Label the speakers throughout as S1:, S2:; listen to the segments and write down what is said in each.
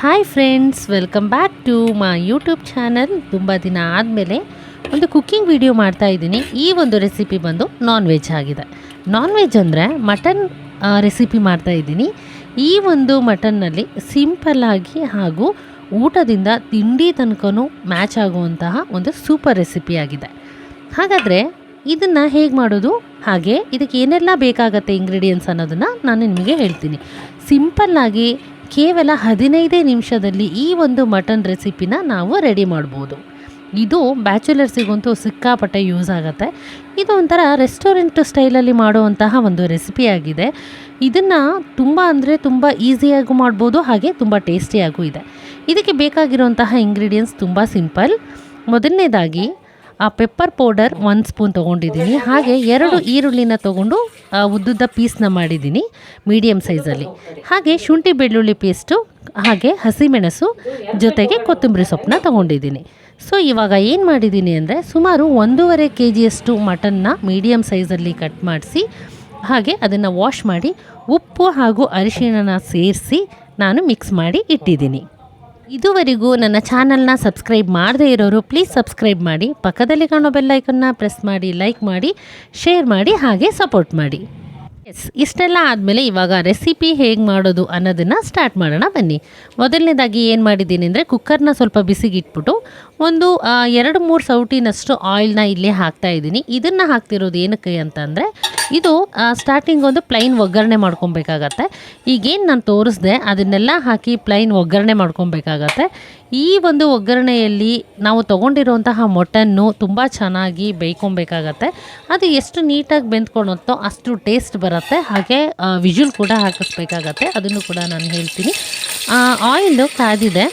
S1: Hi friends welcome back to my YouTube channel ತುಂಬ ದಿನ ಆದಮೇಲೆ ಒಂದು ಕುಕ್ಕಿಂಗ್ ವಿಡಿಯೋ ಮಾಡ್ತಾ ಇದ್ದೀನಿ. ಈ ಒಂದು ರೆಸಿಪಿ ಬಂದು ನಾನ್ ವೆಜ್ ಆಗಿದೆ. ನಾನ್ ವೆಜ್ ಅಂದರೆ ಮಟನ್ ರೆಸಿಪಿ ಮಾಡ್ತಾ ಇದ್ದೀನಿ. ಈ ಒಂದು ಮಟನ್ನಲ್ಲಿ ಸಿಂಪಲ್ಲಾಗಿ ಹಾಗೂ ಊಟದಿಂದ ತಿಂಡಿ ತನಕನೂ ಮ್ಯಾಚ್ ಆಗುವಂತಹ ಒಂದು ಸೂಪರ್ ರೆಸಿಪಿ ಆಗಿದೆ. ಹಾಗಾದರೆ ಇದನ್ನು ಹೇಗೆ ಮಾಡೋದು? ಹಾಗೆ ಇದಕ್ಕೆ ಏನೆಲ್ಲ ಬೇಕಾಗತ್ತೆ ಇಂಗ್ರೀಡಿಯೆಂಟ್ಸ್ ಅನ್ನೋದನ್ನು ನಾನು ನಿಮಗೆ ಹೇಳ್ತೀನಿ. ಸಿಂಪಲ್ಲಾಗಿ ಕೇವಲ ಹದಿನೈದೇ ನಿಮಿಷದಲ್ಲಿ ಈ ಒಂದು ಮಟನ್ ರೆಸಿಪಿನ ನಾವು ರೆಡಿ ಮಾಡ್ಬೋದು. ಇದು ಬ್ಯಾಚುಲರ್ಸಿಗಂತೂ ಸಿಕ್ಕಾಪಟ್ಟೆ ಯೂಸ್ ಆಗುತ್ತೆ. ಇದು ಒಂಥರ ರೆಸ್ಟೋರೆಂಟ್ ಸ್ಟೈಲಲ್ಲಿ ಮಾಡುವಂತಹ ಒಂದು ರೆಸಿಪಿ ಆಗಿದೆ. ಇದನ್ನು ತುಂಬ ಅಂದರೆ ತುಂಬ ಈಸಿಯಾಗೂ ಮಾಡ್ಬೋದು, ಹಾಗೆ ತುಂಬ ಟೇಸ್ಟಿಯಾಗೂ ಇದೆ. ಇದಕ್ಕೆ ಬೇಕಾಗಿರುವಂತಹ ಇಂಗ್ರೀಡಿಯೆಂಟ್ಸ್ ತುಂಬ ಸಿಂಪಲ್. ಮೊದಲನೇದಾಗಿ, ಆ ಪೆಪ್ಪರ್ ಪೌಡರ್ ಒಂದು ಸ್ಪೂನ್ ತೊಗೊಂಡಿದ್ದೀನಿ. ಹಾಗೆ ಎರಡು ಈರುಳ್ಳಿನ ತೊಗೊಂಡು ಉದ್ದುದ್ದ ಪೀಸ್ನ ಮಾಡಿದ್ದೀನಿ ಮೀಡಿಯಮ್ ಸೈಜಲ್ಲಿ ಹಾಗೆ ಶುಂಠಿ ಬೆಳ್ಳುಳ್ಳಿ ಪೇಸ್ಟು ಹಾಗೆ ಹಸಿಮೆಣಸು ಜೊತೆಗೆ ಕೊತ್ತಂಬರಿ ಸೊಪ್ಪನ್ನ ತೊಗೊಂಡಿದ್ದೀನಿ. ಸೊ ಇವಾಗ ಏನು ಮಾಡಿದ್ದೀನಿ ಅಂದರೆ ಸುಮಾರು ಒಂದೂವರೆ ಕೆ ಜಿಯಷ್ಟು ಮಟನ್ನ ಮೀಡಿಯಮ್ ಸೈಜಲ್ಲಿ ಕಟ್ ಮಾಡಿಸಿ, ಹಾಗೆ ಅದನ್ನು ವಾಶ್ ಮಾಡಿ, ಉಪ್ಪು ಹಾಗೂ ಅರಿಶಿಣನ ಸೇರಿಸಿ ನಾನು ಮಿಕ್ಸ್ ಮಾಡಿ ಇಟ್ಟಿದ್ದೀನಿ. ಇದುವರೆಗೂ ನನ್ನ ಚಾನಲ್ನ ಸಬ್ಸ್ಕ್ರೈಬ್ ಮಾಡದೇ ಇರೋರು ಪ್ಲೀಸ್ ಸಬ್ಸ್ಕ್ರೈಬ್ ಮಾಡಿ, ಪಕ್ಕದಲ್ಲಿ ಕಾಣೋ ಬೆಲ್ ಐಕನ್ನ ಪ್ರೆಸ್ ಮಾಡಿ, ಲೈಕ್ ಮಾಡಿ, ಶೇರ್ ಮಾಡಿ, ಹಾಗೆ ಸಪೋರ್ಟ್ ಮಾಡಿ. ಎಸ್ ಇಷ್ಟೆಲ್ಲ ಆದಮೇಲೆ ಇವಾಗ ರೆಸಿಪಿ ಹೇಗೆ ಮಾಡೋದು ಅನ್ನೋದನ್ನು ಸ್ಟಾರ್ಟ್ ಮಾಡೋಣ ಬನ್ನಿ. ಮೊದಲನೇದಾಗಿ ಏನು ಮಾಡಿದ್ದೀನಿ ಅಂದರೆ ಕುಕ್ಕರ್ನ ಸ್ವಲ್ಪ ಬಿಸಿಗೆ ಇಟ್ಬಿಟ್ಟು ಒಂದು ಎರಡು, ಮೂರು ಸೌಟಿನಷ್ಟು ಆಯಿಲ್ನ ಇಲ್ಲಿ ಹಾಕ್ತಾ ಇದ್ದೀನಿ. ಇದನ್ನು ಹಾಕ್ತಿರೋದು ಏನಕ್ಕೆ ಅಂತಂದರೆ, ಇದು ಸ್ಟಾರ್ಟಿಂಗ್ ಒಂದು ಪ್ಲೈನ್ ಒಗ್ಗರಣೆ ಮಾಡ್ಕೊಬೇಕಾಗತ್ತೆ. ಈಗೇನು ನಾನು ತೋರಿಸ್ದೆ, ಅದನ್ನೆಲ್ಲ ಹಾಕಿ ಪ್ಲೈನ್ ಒಗ್ಗರಣೆ ಮಾಡ್ಕೊಬೇಕಾಗತ್ತೆ. ಈ ಒಂದು ಒಗ್ಗರಣೆಯಲ್ಲಿ ನಾವು ತೊಗೊಂಡಿರುವಂತಹ ಮೊಟನ್ನು ತುಂಬ ಚೆನ್ನಾಗಿ ಬೇಯ್ಕೊಬೇಕಾಗತ್ತೆ. ಅದು ಎಷ್ಟು ನೀಟಾಗಿ ಬೆಂದ್ಕೊಳುತ್ತೋ ಅಷ್ಟು ಟೇಸ್ಟ್ ಬರುತ್ತೆ. ಹಾಗೆ ವಿಜುಲ್ ಕೂಡ ಹಾಕಿಸ್ಬೇಕಾಗತ್ತೆ. ಅದನ್ನು ಕೂಡ ನಾನು ಹೇಳ್ತೀನಿ. ಆಯಿಲ್ ಕಾದಿದೆ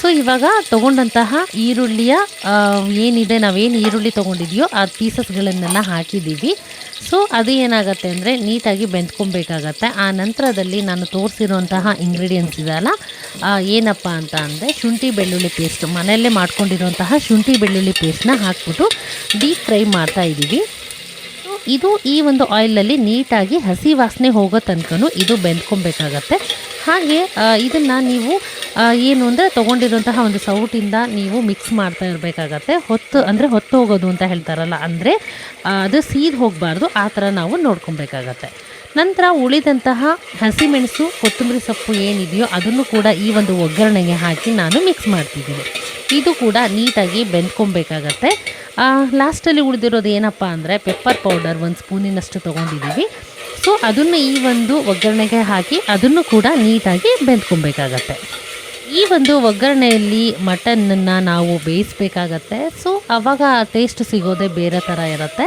S1: ಸೊ ಇವಾಗ ತೊಗೊಂಡಂತಹ ಈರುಳ್ಳಿಯ ಏನಿದೆ, ನಾವೇನು ಈರುಳ್ಳಿ ತೊಗೊಂಡಿದೆಯೋ ಆ ಪೀಸಸ್ಗಳನ್ನೆಲ್ಲ ಹಾಕಿದ್ದೀವಿ. ಸೊ ಅದು ಏನಾಗುತ್ತೆ ಅಂದರೆ ನೀಟಾಗಿ ಬೆಂದ್ಕೊಬೇಕಾಗತ್ತೆ. ಆ ನಂತರದಲ್ಲಿ ನಾನು ತೋರಿಸಿರುವಂತಹ ಇಂಗ್ರೀಡಿಯೆಂಟ್ಸ್ ಇದೆಯಲ್ಲ ಏನಪ್ಪ ಅಂತ ಅಂದರೆ ಶುಂಠಿ ಬೆಳ್ಳುಳ್ಳಿ ಪೇಸ್ಟ್ ಮನೆಯಲ್ಲೇ ಮಾಡ್ಕೊಂಡಿರುವಂತಹ ಶುಂಠಿ ಬೆಳ್ಳುಳ್ಳಿ ಪೇಸ್ಟ್ನ ಹಾಕ್ಬಿಟ್ಟು ಡೀಪ್ ಫ್ರೈ ಮಾಡ್ತಾ ಇದ್ದೀವಿ. ಇದು ಈ ಒಂದು ಆಯಿಲಲ್ಲಿ ನೀಟಾಗಿ ಹಸಿ ವಾಸನೆ ಹೋಗೋ ತನಕ ಇದು ಬೆಂದ್ಕೊಬೇಕಾಗತ್ತೆ. ಹಾಗೆ ಇದನ್ನು ನೀವು ಏನು ಅಂದರೆ ತೊಗೊಂಡಿರುವಂತಹ ಒಂದು ಸೌಟಿಂದ ನೀವು ಮಿಕ್ಸ್ ಮಾಡ್ತಾ ಇರಬೇಕಾಗತ್ತೆ. ಹೊತ್ತು ಅಂದರೆ ಹೊತ್ತು ಹೋಗೋದು ಅಂತ ಹೇಳ್ತಾರಲ್ಲ, ಅಂದರೆ ಅದು ಸೀದ್ ಹೋಗಬಾರ್ದು, ಆ ಥರ ನಾವು ನೋಡ್ಕೊಬೇಕಾಗತ್ತೆ. ನಂತರ ಉಳಿದಂತಹ ಹಸಿಮೆಣಸು, ಕೊತ್ತಂಬರಿ ಸೊಪ್ಪು ಏನಿದೆಯೋ ಅದನ್ನು ಕೂಡ ಈ ಒಂದು ಒಗ್ಗರಣೆಗೆ ಹಾಕಿ ನಾನು ಮಿಕ್ಸ್ ಮಾಡ್ತಿದ್ದೀನಿ. ಇದು ಕೂಡ ನೀಟಾಗಿ ಬೆಂದ್ಕೊಬೇಕಾಗತ್ತೆ. ಲಾಸ್ಟಲ್ಲಿ ಉಳಿದಿರೋದು ಏನಪ್ಪ ಅಂದರೆ ಪೆಪ್ಪರ್ ಪೌಡರ್ ಒಂದು ಸ್ಪೂನಿನಷ್ಟು ತೊಗೊಂಡಿದ್ದೀವಿ. ಸೊ ಅದನ್ನು ಈ ಒಂದು ಒಗ್ಗರಣೆಗೆ ಹಾಕಿ ಅದನ್ನು ಕೂಡ ನೀಟಾಗಿ ಬೆಂದ್ಕೊಬೇಕಾಗತ್ತೆ. ಈ ಒಂದು ಒಗ್ಗರಣೆಯಲ್ಲಿ ಮಟನ್ನನ್ನು ನಾವು ಬೇಯಿಸ್ಬೇಕಾಗತ್ತೆ. ಸೊ ಆವಾಗ ಟೇಸ್ಟ್ ಸಿಗೋದೇ ಬೇರೆ ಥರ ಇರುತ್ತೆ.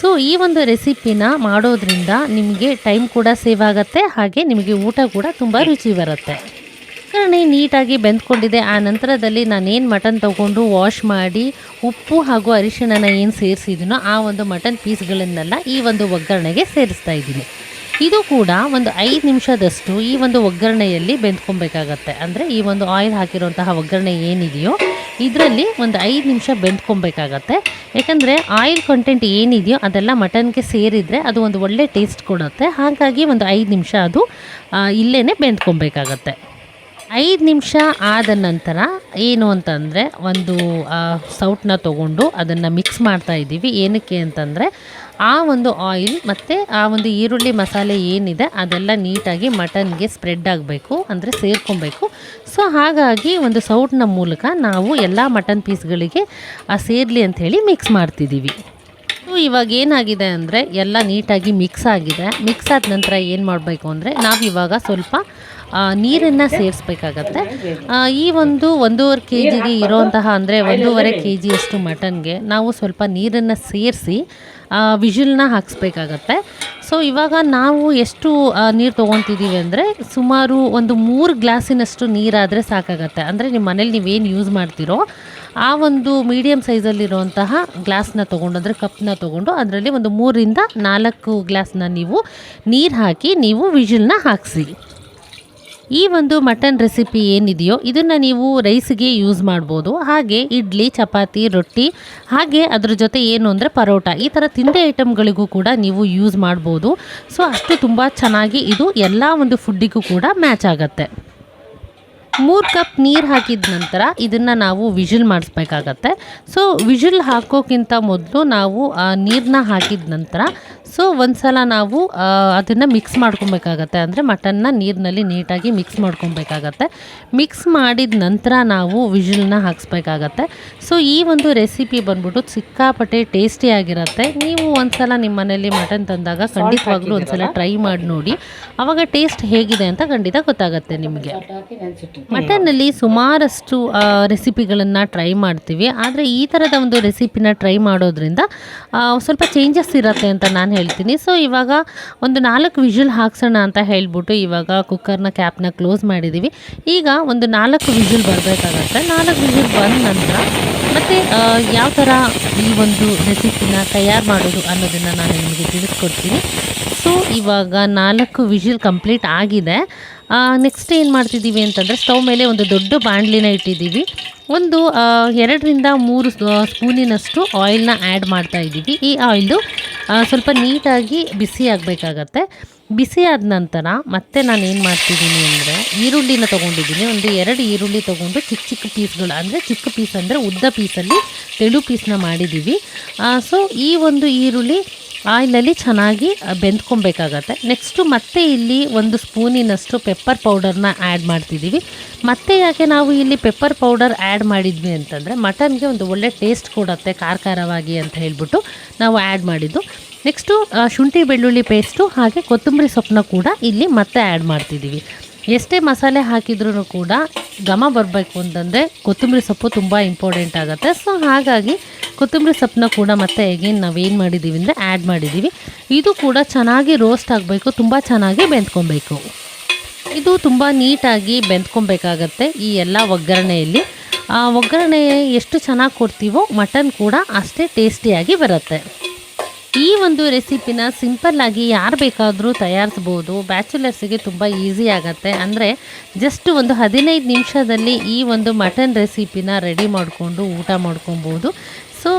S1: ಸೊ ಈ ಒಂದು ರೆಸಿಪಿನ ಮಾಡೋದ್ರಿಂದ ನಿಮಗೆ ಟೈಮ್ ಕೂಡ ಸೇವ್ ಆಗುತ್ತೆ. ಹಾಗೆ ನಿಮಗೆ ಊಟ ಕೂಡ ತುಂಬ ರುಚಿ ಬರುತ್ತೆ. ಒಗ್ಗರಣೆ ನೀಟಾಗಿ ಬೆಂದ್ಕೊಂಡಿದೆ. ಆ ನಂತರದಲ್ಲಿ ನಾನೇನು ಮಟನ್ ತಗೊಂಡು ವಾಶ್ ಮಾಡಿ ಉಪ್ಪು ಹಾಗೂ ಅರಿಶಿಣನ ಏನು ಸೇರಿಸಿದ್ದೀನೋ ಆ ಒಂದು ಮಟನ್ ಪೀಸ್ಗಳನ್ನೆಲ್ಲ ಈ ಒಂದು ಒಗ್ಗರಣೆಗೆ ಸೇರಿಸ್ತಾ ಇದ್ದೀನಿ. ಇದು ಕೂಡ ಒಂದು ಐದು ನಿಮಿಷದಷ್ಟು ಈ ಒಂದು ಒಗ್ಗರಣೆಯಲ್ಲಿ ಬೆಂದ್ಕೊಬೇಕಾಗತ್ತೆ. ಅಂದರೆ ಈ ಒಂದು ಆಯಿಲ್ ಹಾಕಿರುವಂತಹ ಒಗ್ಗರಣೆ ಏನಿದೆಯೋ ಇದರಲ್ಲಿ ಒಂದು ಐದು ನಿಮಿಷ ಬೆಂದ್ಕೊಬೇಕಾಗತ್ತೆ. ಯಾಕಂದರೆ ಆಯಿಲ್ ಕಂಟೆಂಟ್ ಏನಿದೆಯೋ ಅದೆಲ್ಲ ಮಟನ್ಗೆ ಸೇರಿದರೆ ಅದು ಒಂದು ಒಳ್ಳೆ ಟೇಸ್ಟ್ ಕೊಡುತ್ತೆ. ಹಾಗಾಗಿ ಒಂದು ಐದು ನಿಮಿಷ ಅದು ಇಲ್ಲೇ ಬೆಂದ್ಕೊಬೇಕಾಗತ್ತೆ. ಐದು ನಿಮಿಷ ಆದ ನಂತರ ಏನು ಅಂತಂದರೆ ಒಂದು ಆ, ಸೌಟ್ನ ತೊಗೊಂಡು ಅದನ್ನು ಮಿಕ್ಸ್ ಮಾಡ್ತಾ ಇದ್ದೀವಿ. ಏನಕ್ಕೆ ಅಂತಂದರೆ ಆ ಒಂದು ಆಯಿಲ್ ಮತ್ತು ಆ ಒಂದು ಈರುಳ್ಳಿ ಮಸಾಲೆ ಏನಿದೆ ಅದೆಲ್ಲ ನೀಟಾಗಿ ಮಟನ್ಗೆ ಸ್ಪ್ರೆಡ್ ಆಗಬೇಕು ಅಂದರೆ ಸೇರ್ಕೊಬೇಕು. ಸೊ ಹಾಗಾಗಿ ಒಂದು ಸೌಟ್ನ ಮೂಲಕ ನಾವು ಎಲ್ಲ ಮಟನ್ ಪೀಸ್ಗಳಿಗೆ ಸೇರಲಿ ಅಂಥೇಳಿ ಮಿಕ್ಸ್ ಮಾಡ್ತಿದ್ದೀವಿ. ಸೊ ಇವಾಗ ಏನಾಗಿದೆ ಅಂದರೆ ಎಲ್ಲ ನೀಟಾಗಿ ಮಿಕ್ಸ್ ಆಗಿದೆ. ಮಿಕ್ಸ್ ಆದ ನಂತರ ಏನು ಮಾಡಬೇಕು ಅಂದರೆ ನಾವು ಇವಾಗ ಸ್ವಲ್ಪ ನೀರನ್ನು ಸೇರಿಸ್ಬೇಕಾಗತ್ತೆ. ಈ ಒಂದು ಒಂದೂವರೆ ಕೆ ಜಿಗೆ ಇರೋಂತಹ ಅಂದರೆ ಒಂದೂವರೆ ಕೆ ಜಿಯಷ್ಟು ಮಟನ್ಗೆ ನಾವು ಸ್ವಲ್ಪ ನೀರನ್ನು ಸೇರಿಸಿ ವಿಜಿಲ್ನ ಹಾಕ್ಸ್ಬೇಕಾಗತ್ತೆ. ಸೊ, ಇವಾಗ ನಾವು ಎಷ್ಟು ನೀರು ತೊಗೊತಿದ್ದೀವಿ ಅಂದರೆ ಸುಮಾರು ಒಂದು ಮೂರು ಗ್ಲಾಸಿನಷ್ಟು ನೀರಾದರೆ ಸಾಕಾಗತ್ತೆ. ಅಂದರೆ ನಿಮ್ಮ ಮನೇಲಿ ನೀವೇನು ಯೂಸ್ ಮಾಡ್ತೀರೋ ಆ ಒಂದು ಮೀಡಿಯಮ್ ಸೈಜಲ್ಲಿರುವಂತಹ ಗ್ಲಾಸ್ನ ತೊಗೊಂಡು, ಅಂದರೆ ಕಪ್ನ ತೊಗೊಂಡು ಅದರಲ್ಲಿ ಒಂದು ಮೂರರಿಂದ ನಾಲ್ಕು ಗ್ಲಾಸ್ನ ನೀವು ನೀರು ಹಾಕಿ, ನೀವು ವಿಜಿಲ್ನ ಹಾಕಿಸಿ. ಈ ಒಂದು ಮಟನ್ ರೆಸಿಪಿ ಏನಿದೆಯೋ ಇದನ್ನು ನೀವು ರೈಸ್ಗೆ ಯೂಸ್ ಮಾಡ್ಬೋದು. ಹಾಗೆ ಇಡ್ಲಿ, ಚಪಾತಿ, ರೊಟ್ಟಿ, ಹಾಗೆ ಅದ್ರ ಜೊತೆ ಏನು ಅಂದರೆ ಪರೋಟ, ಈ ಥರ ತಿಂಡಿ ಐಟಮ್ಗಳಿಗೂ ಕೂಡ ನೀವು ಯೂಸ್ ಮಾಡ್ಬೋದು. ಸೊ, ಅಷ್ಟು ತುಂಬ ಚೆನ್ನಾಗಿ ಇದು ಎಲ್ಲ ಒಂದು ಫುಡ್ಡಿಗೂ ಕೂಡ ಮ್ಯಾಚ್ ಆಗುತ್ತೆ. ಮೂರು ಕಪ್ ನೀರು ಹಾಕಿದ ನಂತರ ಇದನ್ನು ನಾವು ವಿಜಿಲ್ ಮಾಡಿಸ್ಬೇಕಾಗತ್ತೆ. ಸೊ ವಿಜಿಲ್ ಹಾಕೋಕ್ಕಿಂತ ಮೊದಲು ನಾವು ನೀರನ್ನ ಹಾಕಿದ ನಂತರ ಸೊ ಒಂದು ಸಲ ನಾವು ಅದನ್ನು ಮಿಕ್ಸ್ ಮಾಡ್ಕೊಬೇಕಾಗತ್ತೆ. ಅಂದರೆ ಮಟನ್ನ ನೀರಿನಲ್ಲಿ ನೀಟಾಗಿ ಮಿಕ್ಸ್ ಮಾಡ್ಕೊಬೇಕಾಗತ್ತೆ. ಮಿಕ್ಸ್ ಮಾಡಿದ ನಂತರ ನಾವು ವಿಜಿಲ್ನ ಹಾಕ್ಸ್ಬೇಕಾಗತ್ತೆ. ಸೊ ಈ ಒಂದು ರೆಸಿಪಿ ಬಂದ್ಬಿಟ್ಟು ಸಿಕ್ಕಾಪಟ್ಟೆ ಟೇಸ್ಟಿಯಾಗಿರುತ್ತೆ ನೀವು ಒಂದು ಸಲ ನಿಮ್ಮ ಮನೇಲಿ ಮಟನ್ ತಂದಾಗ ಖಂಡಿತವಾಗ್ಲೂ ಒಂದು ಸಲ ಟ್ರೈ ಮಾಡಿ ನೋಡಿ. ಆವಾಗ ಟೇಸ್ಟ್ ಹೇಗಿದೆ ಅಂತ ಖಂಡಿತ ಗೊತ್ತಾಗುತ್ತೆ ನಿಮಗೆ. ಮಟನ್ನಲ್ಲಿ ಸುಮಾರಷ್ಟು ರೆಸಿಪಿಗಳನ್ನು ಟ್ರೈ ಮಾಡ್ತೀವಿ. ಆದರೆ ಈ ಥರದ ಒಂದು ರೆಸಿಪಿನ ಟ್ರೈ ಮಾಡೋದ್ರಿಂದ ಸ್ವಲ್ಪ ಚೇಂಜಸ್ ಇರುತ್ತೆ ಅಂತ ನಾನು ಹೇಳ್ತೀನಿ. ಸೊ ಇವಾಗ ಒಂದು ನಾಲ್ಕು ವಿಷಲ್ ಹಾಕ್ಸೋಣ ಅಂತ ಹೇಳ್ಬಿಟ್ಟು ಇವಾಗ ಕುಕ್ಕರ್ನ ಕ್ಯಾಪ್ನ ಕ್ಲೋಸ್ ಮಾಡಿದ್ದೀವಿ ಈಗ ಒಂದು ನಾಲ್ಕು ವಿಷಲ್ ಬರಬೇಕಾಗತ್ತೆ. ನಾಲ್ಕು ವಿಷಲ್ ಬಂದ ನಂತರ ಮತ್ತು ಯಾವ ಥರ ಈ ಒಂದು ರೆಸಿಪಿನ ತಯಾರು ಮಾಡೋದು ಅನ್ನೋದನ್ನು ನಾನು ನಿಮಗೆ ತಿಳಿಸ್ಕೊಡ್ತೀನಿ. ಸೊ ಇವಾಗ ನಾಲ್ಕು ವಿಷಲ್ ಕಂಪ್ಲೀಟ್ ಆಗಿದೆ. ನೆಕ್ಸ್ಟ್ ಏನು ಮಾಡ್ತಿದ್ದೀವಿ ಅಂತಂದರೆ ಸ್ಟವ್ ಮೇಲೆ ಒಂದು ದೊಡ್ಡ ಬಾಣಲಿನ ಇಟ್ಟಿದ್ದೀವಿ. ಒಂದು ಎರಡರಿಂದ ಮೂರು ಸ್ಪೂನಿನಷ್ಟು ಆಯಿಲ್ನ ಆ್ಯಡ್ ಮಾಡ್ತಾ ಇದ್ದೀವಿ. ಈ ಆಯಿಲು ಸ್ವಲ್ಪ ನೀಟಾಗಿ ಬಿಸಿ ಆಗಬೇಕಾಗತ್ತೆ. ಬಿಸಿ ಆದ ನಂತರ ಮತ್ತೆ ನಾನು ಏನು ಮಾಡ್ತಿದ್ದೀನಿ ಅಂದರೆ ಈರುಳ್ಳಿನ ತೊಗೊಂಡಿದ್ದೀನಿ. ಒಂದು ಎರಡು ಈರುಳ್ಳಿ ತೊಗೊಂಡು ಚಿಕ್ಕ ಚಿಕ್ಕ ಪೀಸ್ಗಳು ಅಂದರೆ ಚಿಕ್ಕ ಪೀಸ್ ಅಂದರೆ ಉದ್ದ ಪೀಸಲ್ಲಿ ತೆಳು ಪೀಸ್ನ ಮಾಡಿದ್ದೀವಿ. ಸೊ ಈ ಒಂದು ಈರುಳ್ಳಿ ಆಯಿಲಲ್ಲಿ ಚೆನ್ನಾಗಿ ಬೆಂದ್ಕೊಬೇಕಾಗತ್ತೆ. ನೆಕ್ಸ್ಟು ಮತ್ತೆ ಇಲ್ಲಿ ಒಂದು ಸ್ಪೂನಿನಷ್ಟು ಪೆಪ್ಪರ್ ಪೌಡರ್ನ ಆ್ಯಡ್ ಮಾಡ್ತಿದ್ದೀವಿ. ಮತ್ತೆ ಯಾಕೆ ನಾವು ಇಲ್ಲಿ ಪೆಪ್ಪರ್ ಪೌಡರ್ ಆ್ಯಡ್ ಮಾಡಿದ್ವಿ ಅಂತಂದರೆ ಮಟನ್ಗೆ ಒಂದು ಒಳ್ಳೆ ಟೇಸ್ಟ್ ಕೊಡುತ್ತೆ ಖಾರ ಖಾರವಾಗಿ ಅಂತ ಹೇಳ್ಬಿಟ್ಟು ನಾವು ಆ್ಯಡ್ ಮಾಡಿದ್ದು. ನೆಕ್ಸ್ಟು ಶುಂಠಿ ಬೆಳ್ಳುಳ್ಳಿ ಪೇಸ್ಟು ಹಾಗೆ ಕೊತ್ತಂಬರಿ ಸೊಪ್ಪನ್ನ ಕೂಡ ಇಲ್ಲಿ ಮತ್ತೆ ಆ್ಯಡ್ ಮಾಡ್ತಿದ್ದೀವಿ. ಎಷ್ಟೇ ಮಸಾಲೆ ಹಾಕಿದ್ರೂ ಕೂಡ ಘಮ ಬರಬೇಕು ಅಂತಂದರೆ ಕೊತ್ತಂಬರಿ ಸೊಪ್ಪು ತುಂಬ ಇಂಪಾರ್ಟೆಂಟ್ ಆಗುತ್ತೆ. ಸೊ ಹಾಗಾಗಿ ಕೊತ್ತಂಬರಿ ಸೊಪ್ಪನ್ನ ಕೂಡ ಮತ್ತೆ ಎಗೇನ್ ನಾವೇನು ಮಾಡಿದ್ದೀವಿ ಅಂದರೆ ಆ್ಯಡ್ ಮಾಡಿದ್ದೀವಿ ಇದು ಕೂಡ ಚೆನ್ನಾಗಿ ರೋಸ್ಟ್ ಆಗಬೇಕು, ತುಂಬ ಚೆನ್ನಾಗಿ ಬೆಂದ್ಕೊಬೇಕು. ಇದು ತುಂಬ ನೀಟಾಗಿ ಬೆಂದ್ಕೊಬೇಕಾಗತ್ತೆ ಈ ಎಲ್ಲ ಒಗ್ಗರಣೆಯಲ್ಲಿ. ಒಗ್ಗರಣೆ ಎಷ್ಟು ಚೆನ್ನಾಗಿ ಕೊಡ್ತೀವೋ ಮಟನ್ ಕೂಡ ಅಷ್ಟೇ ಟೇಸ್ಟಿಯಾಗಿ ಬರುತ್ತೆ. ಈ ಒಂದು ರೆಸಿಪಿನ ಸಿಂಪಲ್ಲಾಗಿ ಯಾರು ಬೇಕಾದರೂ ತಯಾರಿಸ್ಬೋದು. ಬ್ಯಾಚುಲರ್ಸಿಗೆ ತುಂಬ ಈಸಿ ಆಗುತ್ತೆ. ಅಂದರೆ ಜಸ್ಟ್ ಒಂದು ಹದಿನೈದು ನಿಮಿಷದಲ್ಲಿ ಈ ಒಂದು ಮಟನ್ ರೆಸಿಪಿನ ರೆಡಿ ಮಾಡಿಕೊಂಡು ಊಟ ಮಾಡ್ಕೊಬೋದು. ಸೊ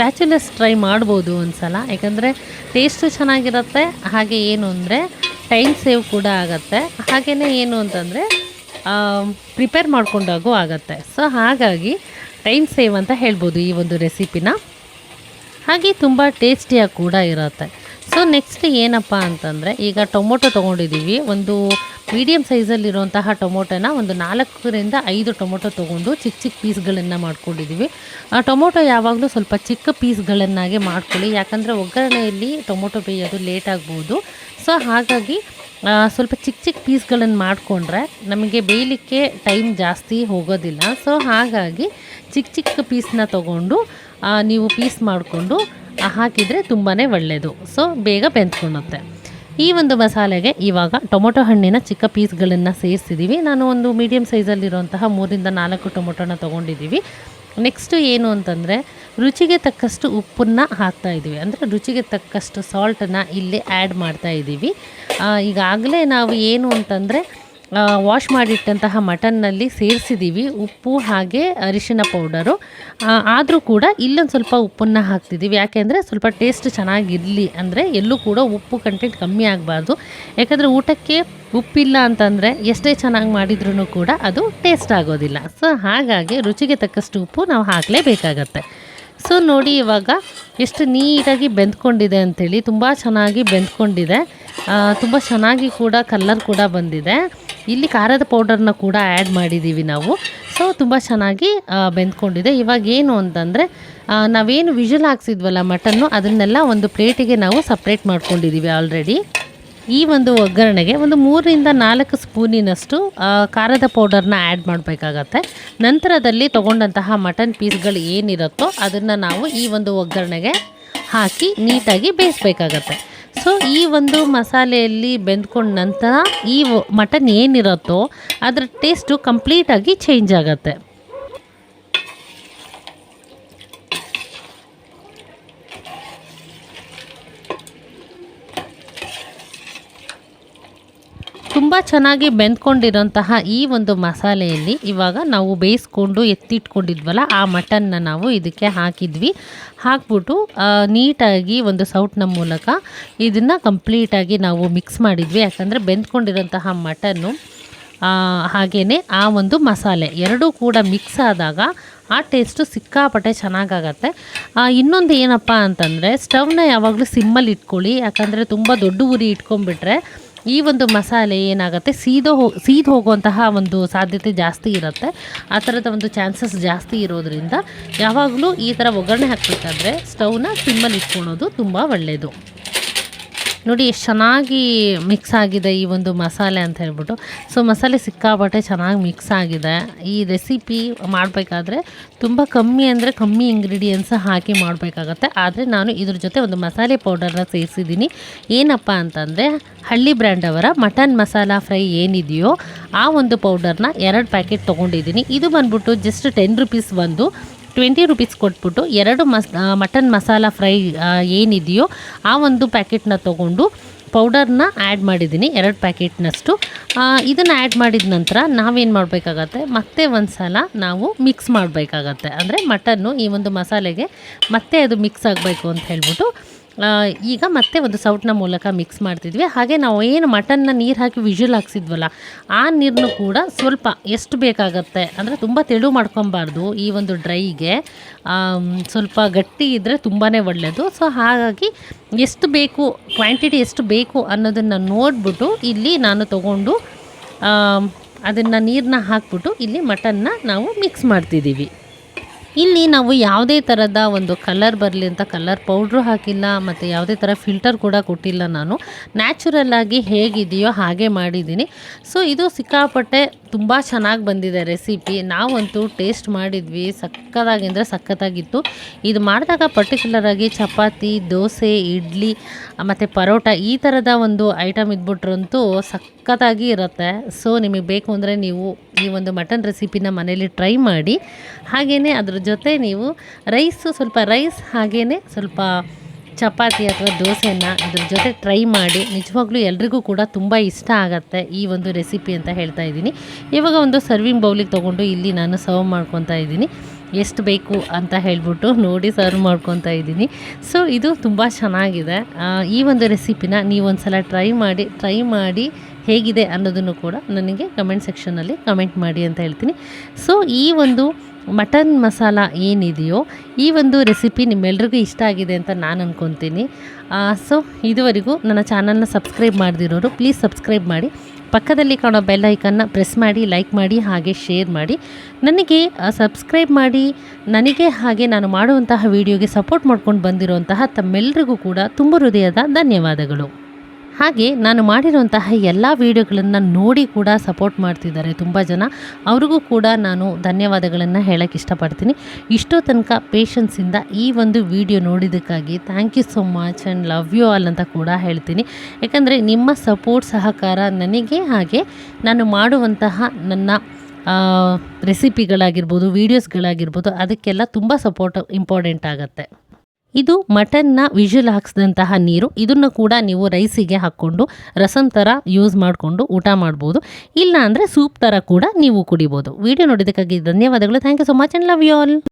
S1: ಬ್ಯಾಚುಲರ್ಸ್ ಟ್ರೈ ಮಾಡ್ಬೋದು ಒಂದು ಸಲ ಯಾಕಂದರೆ ಟೇಸ್ಟು ಚೆನ್ನಾಗಿರುತ್ತೆ. ಹಾಗೆ ಏನು ಅಂದರೆ ಟೈಮ್ ಸೇವ್ ಕೂಡ ಆಗುತ್ತೆ. ಹಾಗೆಯೇ ಏನು ಅಂತಂದರೆ ಪ್ರಿಪೇರ್ ಮಾಡ್ಕೊಂಡಾಗೂ ಆಗುತ್ತೆ. ಸೊ, ಹಾಗಾಗಿ ಟೈಮ್ ಸೇವ್ ಅಂತ ಹೇಳ್ಬೋದು ಈ ಒಂದು ರೆಸಿಪಿನ. ಹಾಗೆ ತುಂಬ ಟೇಸ್ಟಿಯಾಗಿ ಕೂಡ ಇರುತ್ತೆ. ಸೊ ನೆಕ್ಸ್ಟ್ ಏನಪ್ಪ ಅಂತಂದರೆ, ಈಗ ಟೊಮೊಟೊ ತೊಗೊಂಡಿದ್ದೀವಿ ಒಂದು ಮೀಡಿಯಮ್ ಸೈಜಲ್ಲಿರುವಂತಹ ಟೊಮೊಟೊನ ಒಂದು ನಾಲ್ಕರಿಂದ ಐದು ಟೊಮೊಟೊ ತೊಗೊಂಡು ಚಿಕ್ಕ ಚಿಕ್ಕ ಪೀಸ್ಗಳನ್ನು ಮಾಡ್ಕೊಂಡಿದ್ದೀವಿ ಆ ಟೊಮೊಟೊ ಯಾವಾಗಲೂ ಸ್ವಲ್ಪ ಚಿಕ್ಕ ಪೀಸ್ಗಳನ್ನಾಗೆ ಮಾಡ್ಕೊಳ್ಳಿ. ಯಾಕಂದರೆ ಒಗ್ಗರಣೆಯಲ್ಲಿ ಟೊಮೊಟೊ ಬೇಯೋದು ಲೇಟ್ ಆಗ್ಬೋದು. ಸೊ ಹಾಗಾಗಿ ಸ್ವಲ್ಪ ಚಿಕ್ಕ ಚಿಕ್ಕ ಪೀಸ್ಗಳನ್ನು ಮಾಡಿಕೊಂಡ್ರೆ ನಮಗೆ ಬೇಯಲಿಕ್ಕೆ ಟೈಮ್ ಜಾಸ್ತಿ ಹೋಗೋದಿಲ್ಲ. ಸೊ ಹಾಗಾಗಿ ಚಿಕ್ಕ ಚಿಕ್ಕ ಪೀಸ್ನ ತಗೊಂಡು ನೀವು ಪೀಸ್ ಮಾಡಿಕೊಂಡು ಹಾಕಿದರೆ ತುಂಬಾ ಒಳ್ಳೆಯದು ಸೊ ಬೇಗ ಬೆಂದ್ಕೊಳ್ಳುತ್ತೆ. ಈ ಒಂದು ಮಸಾಲೆಗೆ ಇವಾಗ ಟೊಮೊಟೊ ಹಣ್ಣಿನ ಚಿಕ್ಕ ಪೀಸ್ಗಳನ್ನು ಸೇರಿಸಿದ್ದೀವಿ ನಾನು ಒಂದು ಮೀಡಿಯಮ್ ಸೈಜಲ್ಲಿರುವಂತಹ ಮೂರಿಂದ ನಾಲ್ಕು ಟೊಮೊಟೊನ ತೊಗೊಂಡಿದ್ದೀವಿ. ನೆಕ್ಸ್ಟು ಏನು ಅಂತಂದರೆ ರುಚಿಗೆ ತಕ್ಕಷ್ಟು ಉಪ್ಪನ್ನು ಹಾಕ್ತಾ ಇದ್ದೀವಿ. ಅಂದರೆ ರುಚಿಗೆ ತಕ್ಕಷ್ಟು ಸಾಲ್ಟನ್ನು ಇಲ್ಲಿ ಆ್ಯಡ್ ಮಾಡ್ತಾ ಇದ್ದೀವಿ. ಈಗಾಗಲೇ ನಾವು ಏನು ಅಂತಂದರೆ ವಾಶ್ ಮಾಡಿಟ್ಟಂತಹ ಮಟನ್ನಲ್ಲಿ ಸೇರಿಸಿದ್ದೀವಿ ಉಪ್ಪು ಹಾಗೆ ಅರಿಶಿನ ಪೌಡರು ಆದರೂ ಕೂಡ ಇಲ್ಲೊಂದು ಸ್ವಲ್ಪ ಉಪ್ಪನ್ನು ಹಾಕ್ತಿದ್ದೀವಿ ಯಾಕೆಂದರೆ ಸ್ವಲ್ಪ ಟೇಸ್ಟ್ ಚೆನ್ನಾಗಿರಲಿ ಅಂದರೆ ಎಲ್ಲೂ ಕೂಡ ಉಪ್ಪು ಕಂಟೆಂಟ್ ಕಮ್ಮಿ ಆಗಬಾರ್ದು. ಯಾಕಂದರೆ ಊಟಕ್ಕೆ ಉಪ್ಪಿಲ್ಲ ಅಂತಂದರೆ ಎಷ್ಟೇ ಚೆನ್ನಾಗಿ ಮಾಡಿದ್ರೂ ಕೂಡ ಅದು ಟೇಸ್ಟ್ ಆಗೋದಿಲ್ಲ. ಸೊ ಹಾಗಾಗಿ ರುಚಿಗೆ ತಕ್ಕಷ್ಟು ಉಪ್ಪು ನಾವು ಹಾಕಲೇಬೇಕಾಗತ್ತೆ. ಸೊ ನೋಡಿ ಇವಾಗ ಎಷ್ಟು ನೀಟಾಗಿ ಬೆಂದ್ಕೊಂಡಿದೆ ಅಂಥೇಳಿ ತುಂಬ ಚೆನ್ನಾಗಿ ಬೆಂದ್ಕೊಂಡಿದೆ. ತುಂಬ ಚೆನ್ನಾಗಿ ಕೂಡ ಕಲ್ಲರ್ ಕೂಡ ಬಂದಿದೆ. ಇಲ್ಲಿ ಖಾರದ ಪೌಡರ್ನ ಕೂಡ ಆ್ಯಡ್ ಮಾಡಿದ್ದೀವಿ ನಾವು. ಸೊ ತುಂಬ ಚೆನ್ನಾಗಿ ಬೆಂದ್ಕೊಂಡಿದೆ. ಇವಾಗ ಏನು ಅಂತಂದರೆ ನಾವೇನು ವಿಜುವಲ್ ಹಾಕ್ಸಿದ್ವಲ್ಲ ಮಟನ್ನು ಅದನ್ನೆಲ್ಲ ಒಂದು ಪ್ಲೇಟಿಗೆ ನಾವು ಸಪ್ರೇಟ್ ಮಾಡ್ಕೊಂಡಿದ್ದೀವಿ ಆಲ್ರೆಡಿ ಈ ಒಂದು ಒಗ್ಗರಣೆಗೆ ಒಂದು ಮೂರರಿಂದ ನಾಲ್ಕು ಸ್ಪೂನಿನಷ್ಟು ಖಾರದ ಪೌಡರ್ನ ಆ್ಯಡ್ ಮಾಡಬೇಕಾಗತ್ತೆ. ನಂತರದಲ್ಲಿ ತೊಗೊಂಡಂತಹ ಮಟನ್ ಪೀಸ್ಗಳು ಏನಿರುತ್ತೋ ಅದನ್ನು ನಾವು ಈ ಒಂದು ಒಗ್ಗರಣೆಗೆ ಹಾಕಿ ನೀಟಾಗಿ ಬೇಯಿಸ್ಬೇಕಾಗತ್ತೆ. ಸೊ, ಈ ಒಂದು ಮಸಾಲೆಯಲ್ಲಿ ಬೆಂದ್ಕೊಂಡ ನಂತರ ಈ ಮಟನ್ ಏನಿರುತ್ತೋ ಅದರ ಟೇಸ್ಟು ಕಂಪ್ಲೀಟಾಗಿ ಚೇಂಜ್ ಆಗುತ್ತೆ. ತುಂಬ ಚೆನ್ನಾಗಿ ಬೆಂದ್ಕೊಂಡಿರೋಂತಹ ಈ ಒಂದು ಮಸಾಲೆಯಲ್ಲಿ ಇವಾಗ ನಾವು ಬೇಯಿಸ್ಕೊಂಡು ಎತ್ತಿಟ್ಕೊಂಡಿದ್ವಲ್ಲ, ಆ ಮಟನ್ನ ನಾವು ಇದಕ್ಕೆ ಹಾಕಿದ್ವಿ. ಹಾಕ್ಬಿಟ್ಟು ನೀಟಾಗಿ ಒಂದು ಸೌಟ್ನ ಮೂಲಕ ಇದನ್ನು ಕಂಪ್ಲೀಟಾಗಿ ನಾವು ಮಿಕ್ಸ್ ಮಾಡಿದ್ವಿ. ಯಾಕಂದರೆ ಬೆಂದ್ಕೊಂಡಿರೋಂತಹ ಮಟನ್ನು ಹಾಗೇ ಆ ಒಂದು ಮಸಾಲೆ ಎರಡೂ ಕೂಡ ಮಿಕ್ಸ್ ಆದಾಗ ಆ ಟೇಸ್ಟು ಸಿಕ್ಕಾಪಟ್ಟೆ ಚೆನ್ನಾಗಾಗತ್ತೆ. ಇನ್ನೊಂದು ಏನಪ್ಪ ಅಂತಂದರೆ, ಸ್ಟವ್ನ ಯಾವಾಗಲೂ ಸಿಮ್ಮಲ್ಲಿ ಇಟ್ಕೊಳ್ಳಿ. ಯಾಕಂದರೆ ತುಂಬ ದೊಡ್ಡ ಉರಿ ಇಟ್ಕೊಂಡ್ಬಿಟ್ರೆ ಈ ಒಂದು ಮಸಾಲೆ ಏನಾಗುತ್ತೆ? ಸೀದೋ ಹೋ, ಸೀದ್ ಹೋಗುವಂತಹ ಒಂದು ಸಾಧ್ಯತೆ ಜಾಸ್ತಿ ಇರುತ್ತೆ. ಆ ಥರದ ಒಂದು ಚಾನ್ಸಸ್ ಜಾಸ್ತಿ ಇರೋದ್ರಿಂದ ಯಾವಾಗಲೂ ಈ ಥರ ಒಗ್ಗರಣೆ ಹಾಕಬೇಕಾದ್ರೆ ಸ್ಟವ್ನ ಸಿಮ್ಮಲ್ಲಿ ಇಟ್ಕೊಳೋದು ತುಂಬ ಒಳ್ಳೆಯದು ನೋಡಿ, ಎಷ್ಟು ಚೆನ್ನಾಗಿ ಮಿಕ್ಸ್ ಆಗಿದೆ ಈ ಒಂದು ಮಸಾಲೆ ಅಂತ ಹೇಳ್ಬಿಟ್ಟು. ಸೊ ಮಸಾಲೆ ಸಿಕ್ಕಾಪಟ್ಟೆ ಚೆನ್ನಾಗಿ ಮಿಕ್ಸ್ ಆಗಿದೆ. ಈ ರೆಸಿಪಿ ಮಾಡಬೇಕಾದ್ರೆ ತುಂಬ ಕಮ್ಮಿ ಅಂದರೆ ಕಮ್ಮಿ ಇಂಗ್ರೀಡಿಯೆಂಟ್ಸ್ ಹಾಕಿ ಮಾಡಬೇಕಾಗತ್ತೆ. ಆದರೆ ನಾನು ಇದ್ರ ಜೊತೆ ಒಂದು ಮಸಾಲೆ ಪೌಡರ್ನ ಸೇರಿಸಿದ್ದೀನಿ. ಏನಪ್ಪ ಅಂತಂದರೆ, ಹಳ್ಳಿ ಬ್ರ್ಯಾಂಡ್ ಅವರ ಮಟನ್ ಮಸಾಲ ಫ್ರೈ ಏನಿದೆಯೋ ಆ ಒಂದು ಪೌಡರ್ನ ಎರಡು ಪ್ಯಾಕೆಟ್ ತೊಗೊಂಡಿದ್ದೀನಿ. ಇದು ಬಂದ್ಬಿಟ್ಟು ಜಸ್ಟ್ ಟೆನ್ ರುಪೀಸ್ ಒಂದು ಟ್ವೆಂಟಿ ರುಪೀಸ್ ಕೊಟ್ಬಿಟ್ಟು ಎರಡು ಮಸ್ ಮಟನ್ ಮಸಾಲ ಫ್ರೈ ಏನಿದೆಯೋ ಆ ಒಂದು ಪ್ಯಾಕೆಟ್ನ ತೊಗೊಂಡು ಪೌಡರ್ನ ಆ್ಯಡ್ ಮಾಡಿದ್ದೀನಿ, ಎರಡು ಪ್ಯಾಕೆಟ್ನಷ್ಟು. ಇದನ್ನು ಆ್ಯಡ್ ಮಾಡಿದ ನಂತರ ನಾವೇನು ಮಾಡಬೇಕಾಗತ್ತೆ? ಮತ್ತೆ ಒಂದು ಸಲ ನಾವು ಮಿಕ್ಸ್ ಮಾಡಬೇಕಾಗತ್ತೆ. ಅಂದರೆ ಮಟನ್ನು ಈ ಒಂದು ಮಸಾಲೆಗೆ ಮತ್ತೆ ಅದು ಮಿಕ್ಸ್ ಆಗಬೇಕು ಅಂತ ಹೇಳ್ಬಿಟ್ಟು ಈಗ ಮತ್ತೆ ಒಂದು ಸೌಟ್ನ ಮೂಲಕ ಮಿಕ್ಸ್ ಮಾಡ್ತಿದ್ವಿ. ಹಾಗೆ ನಾವು ಏನು ಮಟನ್ನ ನೀರು ಹಾಕಿ ವಿಜುಲ್ ಹಾಕ್ಸಿದ್ವಲ್ಲ, ಆ ನೀರನ್ನು ಕೂಡ ಸ್ವಲ್ಪ ಎಷ್ಟು ಬೇಕಾಗತ್ತೆ ಅಂದರೆ ತುಂಬ ತೆಳು ಮಾಡ್ಕೊಬಾರ್ದು ಈ ಒಂದು ಡ್ರೈಗೆ ಸ್ವಲ್ಪ ಗಟ್ಟಿ ಇದ್ದರೆ ತುಂಬಾ ಒಳ್ಳೆಯದು ಸೊ ಹಾಗಾಗಿ ಎಷ್ಟು ಬೇಕು ಕ್ವಾಂಟಿಟಿ ಎಷ್ಟು ಬೇಕು ಅನ್ನೋದನ್ನು ನೋಡಿಬಿಟ್ಟು ಇಲ್ಲಿ ನಾನು ತಗೊಂಡು ಅದನ್ನು ನೀರನ್ನ ಹಾಕ್ಬಿಟ್ಟು ಇಲ್ಲಿ ಮಟನ್ನ ನಾವು ಮಿಕ್ಸ್ ಮಾಡ್ತಿದ್ದೀವಿ. ಇಲ್ಲಿ ನಾವು ಯಾವುದೇ ಥರದ ಒಂದು ಕಲರ್ ಬರಲಿ ಅಂತ ಕಲರ್ ಪೌಡ್ರು ಹಾಕಿಲ್ಲ ಮತ್ತು ಯಾವುದೇ ಥರ ಫಿಲ್ಟರ್ ಕೂಡ ಕೊಟ್ಟಿಲ್ಲ ನಾನು. ನ್ಯಾಚುರಲ್ ಆಗಿ ಹೇಗಿದೆಯೋ ಹಾಗೆ ಮಾಡಿದ್ದೀನಿ. ಸೊ ಇದು ಸಿಕ್ಕಾಪಟ್ಟೆ ತುಂಬ ಚೆನ್ನಾಗಿ ಬಂದಿದೆ ರೆಸಿಪಿ ನಾವಂತೂ ಟೇಸ್ಟ್ ಮಾಡಿದ್ವಿ ಸಕ್ಕತ್ತಾಗಿಂದ್ರೆ ಸಖತ್ತಾಗಿತ್ತು ಇದು ಮಾಡಿದಾಗ ಪರ್ಟಿಕ್ಯುಲರಾಗಿ ಚಪಾತಿ, ದೋಸೆ, ಇಡ್ಲಿ ಮತ್ತು ಪರೋಟ ಈ ಥರದ ಒಂದು ಐಟಮ್ ಇದ್ಬಿಟ್ರಂತೂ ಸಕ್ಕತ್ತಾಗಿ ಇರುತ್ತೆ. ಸೊ ನಿಮಗೆ ಬೇಕು ಅಂದರೆ ನೀವು ಈ ಒಂದು ಮಟನ್ ರೆಸಿಪಿನ ಮನೇಲಿ ಟ್ರೈ ಮಾಡಿ. ಹಾಗೆಯೇ ಅದ್ರ ಜೊತೆ ನೀವು ರೈಸು ಸ್ವಲ್ಪ ರೈಸ್ ಹಾಗೆಯೇ ಸ್ವಲ್ಪ ಚಪಾತಿ ಅಥವಾ ದೋಸೆಯನ್ನು ಅದ್ರ ಜೊತೆ ಟ್ರೈ ಮಾಡಿ ನಿಜವಾಗ್ಲೂ ಎಲ್ರಿಗೂ ಕೂಡ ತುಂಬ ಇಷ್ಟ ಆಗುತ್ತೆ ಈ ಒಂದು ರೆಸಿಪಿ ಅಂತ ಹೇಳ್ತಾ ಇದ್ದೀನಿ. ಇವಾಗ ಒಂದು ಸರ್ವಿಂಗ್ ಬೌಲಿಗೆ ತೊಗೊಂಡು ಇಲ್ಲಿ ನಾನು ಸರ್ವ್ ಮಾಡ್ಕೊತಾ ಇದ್ದೀನಿ. ಎಷ್ಟು ಬೇಕು ಅಂತ ಹೇಳ್ಬಿಟ್ಟು ನೋಡಿ ಸರ್ವ್ ಮಾಡ್ಕೊತಾ ಇದ್ದೀನಿ. ಸೊ ಇದು ತುಂಬ ಚೆನ್ನಾಗಿದೆ. ಈ ಒಂದು ರೆಸಿಪಿನ ನೀವೊಂದು ಸಲ ಟ್ರೈ ಮಾಡಿ ಟ್ರೈ ಮಾಡಿ ಹೇಗಿದೆ ಅನ್ನೋದನ್ನು ಕೂಡ ನನಗೆ ಕಮೆಂಟ್ ಸೆಕ್ಷನಲ್ಲಿ ಕಮೆಂಟ್ ಮಾಡಿ ಅಂತ ಹೇಳ್ತೀನಿ. ಸೊ ಈ ಒಂದು ಮಟನ್ ಮಸಾಲ ಏನಿದೆಯೋ ಈ ಒಂದು ರೆಸಿಪಿ ನಿಮ್ಮೆಲ್ರಿಗೂ ಇಷ್ಟ ಆಗಿದೆ ಅಂತ ನಾನು ಅಂದ್ಕೊತೀನಿ ಸೊ ಇದುವರೆಗೂ ನನ್ನ ಚಾನಲ್ನ ಸಬ್ಸ್ಕ್ರೈಬ್ ಮಾಡದಿರೋರು ಪ್ಲೀಸ್ ಸಬ್ಸ್ಕ್ರೈಬ್ ಮಾಡಿ. ಪಕ್ಕದಲ್ಲಿ ಕಾಣೋ ಬೆಲ್ ಐಕನ್ನ ಪ್ರೆಸ್ ಮಾಡಿ ಲೈಕ್ ಮಾಡಿ, ಹಾಗೆ ಶೇರ್ ಮಾಡಿ. ನನಗೆ ಸಬ್ಸ್ಕ್ರೈಬ್ ಮಾಡಿ, ನನಗೆ ಹಾಗೆ ನಾನು ಮಾಡುವಂತಹ ವಿಡಿಯೋಗೆ ಸಪೋರ್ಟ್ ಮಾಡ್ಕೊಂಡು ಬಂದಿರುವಂತಹ ತಮ್ಮೆಲ್ಲರಿಗೂ ಕೂಡ ತುಂಬ ಹೃದಯದ ಧನ್ಯವಾದಗಳು. ಹಾಗೆ ನಾನು ಮಾಡಿರುವಂತಹ ಎಲ್ಲ ವೀಡಿಯೋಗಳನ್ನು ನೋಡಿ ಕೂಡ ಸಪೋರ್ಟ್ ಮಾಡ್ತಿದ್ದಾರೆ ತುಂಬ ಜನ. ಅವ್ರಿಗೂ ಕೂಡ ನಾನು ಧನ್ಯವಾದಗಳನ್ನು ಹೇಳೋಕ್ಕೆ ಇಷ್ಟಪಡ್ತೀನಿ. ಇಷ್ಟೋ ತನಕ ಪೇಷನ್ಸಿಂದ ಈ ಒಂದು video ನೋಡಿದ್ದಕ್ಕಾಗಿ thank you so much and love you all ಅಂತ ಕೂಡ ಹೇಳ್ತೀನಿ. ಯಾಕಂದರೆ ನಿಮ್ಮ ಸಪೋರ್ಟ್ ಸಹಕಾರ ನನಗೆ ಹಾಗೆ ನಾನು ಮಾಡುವಂತಹ ನನ್ನ ರೆಸಿಪಿಗಳಾಗಿರ್ಬೋದು ವೀಡಿಯೋಸ್ಗಳಾಗಿರ್ಬೋದು ಅದಕ್ಕೆಲ್ಲ ತುಂಬ ಸಪೋರ್ಟ್ ಇಂಪಾರ್ಟೆಂಟ್ ಆಗುತ್ತೆ. ಇದು ಮಟನ್ನ ವಿಜುಲ್ ಹಾಕ್ಸಿದಂತಹ ನೀರು. ಇದನ್ನು ಕೂಡ ನೀವು ರೈಸಿಗೆ ಹಾಕ್ಕೊಂಡು ರಸಂ ಥರ ಯೂಸ್ ಮಾಡಿಕೊಂಡು ಊಟ ಮಾಡ್ಬೋದು. ಇಲ್ಲ ಅಂದರೆ ಸೂಪ್ ಥರ ಕೂಡ ನೀವು ಕುಡಿಬೋದು. ವಿಡಿಯೋ ನೋಡಿದ್ದಕ್ಕಾಗಿ ಧನ್ಯವಾದಗಳು. Thank you so much and love you all